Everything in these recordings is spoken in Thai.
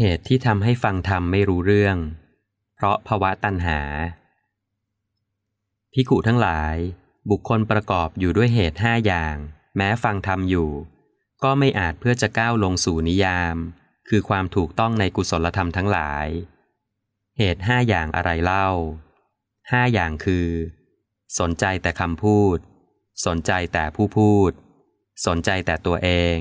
เหตุที่ทำให้ฟังธรรมไม่รู้เรื่อง เพราะภาวะตัณหา พิกุทั้งหลาย บุคคลประกอบอยู่ด้วยเหตุห้าอย่าง แม้ฟังธรรมอยู่ ก็ไม่อาจเพื่อจะก้าวลงสู่นิยาม คือความถูกต้องในกุศลธรรมทั้งหลาย เหตุห้าอย่างอะไรเล่าห้าอย่างคือ สนใจแต่คำพูด สนใจแต่ผู้พูด สนใจแต่ตัวเอง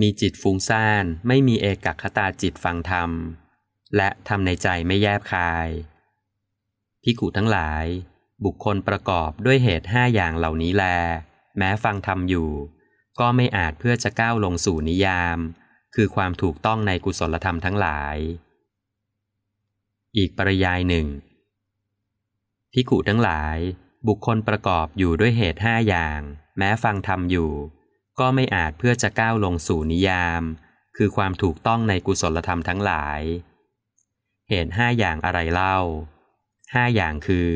มีจิตฟุ้งซ่าน ไม่มีเอกคตาจิตฟังธรรม และทำในใจไม่แยบคายพิกุทั้งหลาย บุคคลประกอบด้วยเหตุห้าอย่างเหล่านี้แล แม้ฟังธรรมอยู่ ก็ไม่อาจเพื่อจะก้าวลงสู่นิยาม คือความถูกต้องในกุศลธรรมทั้งหลาย อีกปริยายหนึ่งพิกุทั้งหลาย บุคคลประกอบอยู่ด้วยเหตุห้าอย่าง แม้ฟังธรรมอยู่ ก็ไม่อาจเพื่อจะก้าวลงสู่นิยาม คือความถูกต้องในกุศลธรรมทั้งหลาย เหตุห้าอย่างอะไรเล่าห้าอย่างคือ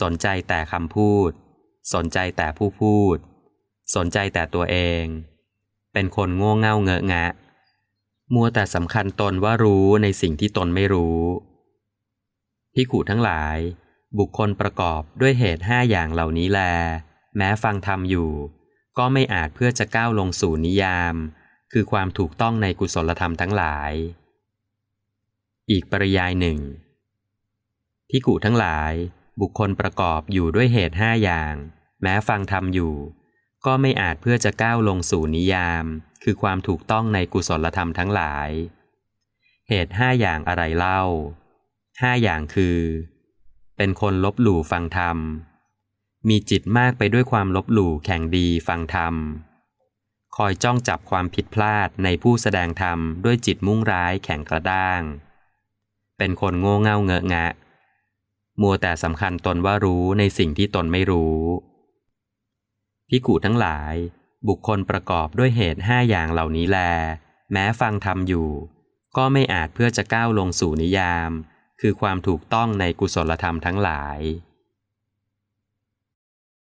สนใจแต่คำพูด สนใจแต่ผู้พูด สนใจแต่ตัวเอง เป็นคนโง่เง่าเงอะงะ มัวแต่สำคัญตนว่ารู้ในสิ่งที่ตนไม่รู้พิขุทั้งหลาย บุคคลประกอบด้วยเหตุห้าอย่างเหล่านี้แล แม้ฟังธรรมอยู่ ก็ไม่อาจเพื่อจะก้าวลงสู่นิยาม คือความถูกต้องในกุศลธรรมทั้งหลาย อีกปริยายหนึ่งพิกุทั้งหลาย บุคคลประกอบอยู่ด้วยเหตุห้าอย่าง แม้ฟังธรรมอยู่ ก็ไม่อาจเพื่อจะก้าวลงสู่นิยาม คือความถูกต้องในกุศลธรรมทั้งหลาย เหตุห้าอย่างอะไรเล่าห้าอย่างคือ เป็นคนลบหลู่ฟังธรรม มีจิตมากไปด้วยความลบหลู่แข่งดีฟังธรรม คอยจ้องจับความผิดพลาดในผู้แสดงธรรมด้วยจิตมุ่งร้ายแข่งกระด้าง เป็นคนโง่เง่าเงอะงะ มัวแต่สำคัญตนว่ารู้ในสิ่งที่ตนไม่รู้พิกุทั้งหลาย บุคคลประกอบด้วยเหตุห้าอย่างเหล่านี้แล แม้ฟังธรรมอยู่ ก็ไม่อาจเพื่อจะก้าวลงสู่นิยาม คือความถูกต้องในกุศลธรรมทั้งหลาย